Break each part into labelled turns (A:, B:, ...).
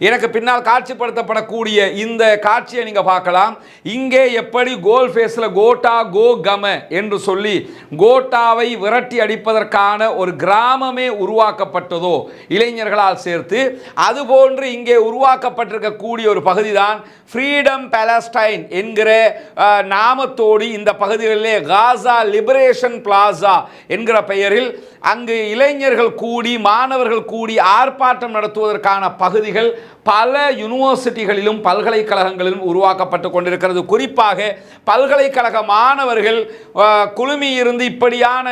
A: எனக்கு பின்னால் காட்சிப்படுத்தப்படக்கூடிய இந்த காட்சியை நீங்கள் பார்க்கலாம். இங்கே எப்படி கோல் ஃபேஸில் கோட்டா கோ கம என்று சொல்லி கோட்டாவை விரட்டி அடிப்பதற்கான ஒரு கிராமமே உருவாக்கப்பட்டதோ இளைஞர்களால் சேர்த்து அதுபோன்று இங்கே உருவாக்கப்பட்டிருக்கக்கூடிய ஒரு பகுதி தான் ஃப்ரீடம் பேலஸ்டைன் என்கிற நாமத்தோடு இந்த பகுதிகளிலே காசா லிபரேஷன் பிளாசா என்கிற பெயரில் அங்கு இளைஞர்கள் கூடி மாணவர்கள் கூடி ஆர்ப்பாட்டம் நடத்துவதற்கான பகுதிகள் பல யூனிவர்சிட்டிகளிலும் பல்கலைக்கழகங்களிலும் உருவாக்கப்பட்டு கொண்டிருக்கிறது. குறிப்பாக பல்கலைக்கழக மாணவர்கள் அஹ், குழுமி இருந்து இப்படியான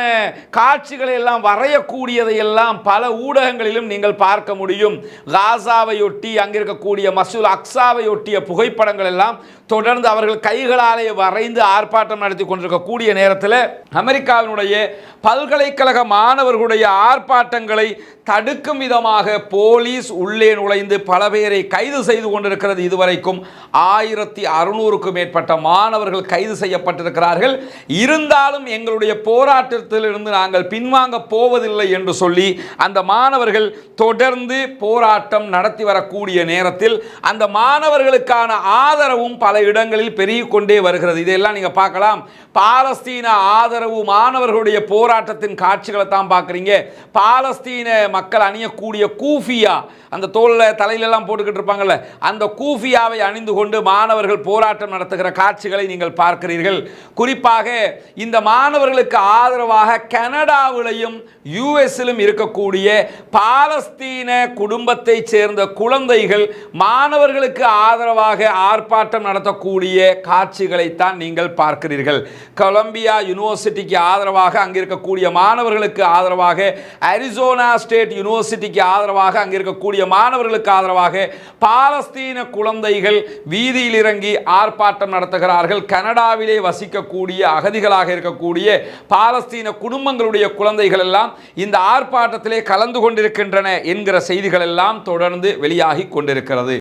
A: காட்சிகளை எல்லாம் வரையக்கூடியதையெல்லாம் பல ஊடகங்களிலும் நீங்கள் பார்க்க முடியும். காசாவையொட்டி அங்கிருக்கக்கூடிய மசூல் அக்ஸாவை ஒட்டிய புகைப்படங்கள் எல்லாம் தொடர்ந்து அவர்கள் கைகளாலே வரைந்து ஆர்ப்பாட்டம் நடத்தி கொண்டிருக்கக்கூடிய நேரத்தில் அமெரிக்காவினுடைய பல்கலைக்கழக மாணவர்களுடைய ஆர்ப்பாட்டங்களை தடுக்கும் விதமாக போலீஸ் உள்ளே நுழைந்து பல பேரை கைது செய்து கொண்டிருக்கிறது இதுவரைக்கும். ஆயிரத்தி அறுநூறுக்கும் மேற்பட்ட மாணவர்கள் கைது செய்யப்பட்டிருக்கிறார்கள். இருந்தாலும் எங்களுடைய போராட்டத்திலிருந்து நாங்கள் பின்வாங்க போவதில்லை என்று சொல்லி அந்த மாணவர்கள் தொடர்ந்து போராட்டம் நடத்தி வரக்கூடிய நேரத்தில் அந்த மாணவர்களுக்கான ஆதரவும் பல இடங்களில் பெருகிக் கொண்டே வருகிறது. இதையெல்லாம் நீங்க பார்க்கலாம். பாலஸ்தீன ஆதரவு மாணவர்களுடைய போராட்டத்தின் காட்சிகளை தான் பார்க்குறீங்க. பாலஸ்தீன மக்கள் அணியக்கூடிய கூஃபியா அந்த தோளில் தலையிலெல்லாம் போட்டுக்கிட்டு இருப்பாங்கல்ல அந்த கூஃபியாவை அணிந்து கொண்டு மாணவர்கள் போராட்டம் நடத்துகிற காட்சிகளை நீங்கள் பார்க்கிறீர்கள். குறிப்பாக இந்த மாணவர்களுக்கு ஆதரவாக கனடாவிலையும் யூஎஸ்ஸிலும் இருக்கக்கூடிய பாலஸ்தீன குடும்பத்தைச் சேர்ந்த குழந்தைகள் மாணவர்களுக்கு ஆதரவாக ஆர்ப்பாட்டம் நடத்தக்கூடிய காட்சிகளைத்தான் நீங்கள் பார்க்கிறீர்கள். கொலம்பியா யூனிவர்சிட்டிக்கு ஆதரவாக அங்கே இருக்கக்கூடிய மாணவர்களுக்கு ஆதரவாக அரிசோனா ஸ்டேட் யூனிவர்சிட்டிக்கு ஆதரவாக அங்கே இருக்கக்கூடிய மாணவர்களுக்கு ஆதரவாக பாலஸ்தீன குழந்தைகள் வீதியில் இறங்கி ஆர்ப்பாட்டம் நடத்துகிறார்கள். கனடாவிலே வசிக்கக்கூடிய அகதிகளாக இருக்கக்கூடிய பாலஸ்தீன குடும்பங்களுடைய குழந்தைகள் எல்லாம் இந்த ஆர்ப்பாட்டத்திலே கலந்து கொண்டிருக்கின்றன என்கிற செய்திகள் எல்லாம் தொடர்ந்து வெளியாகி கொண்டிருக்கிறது.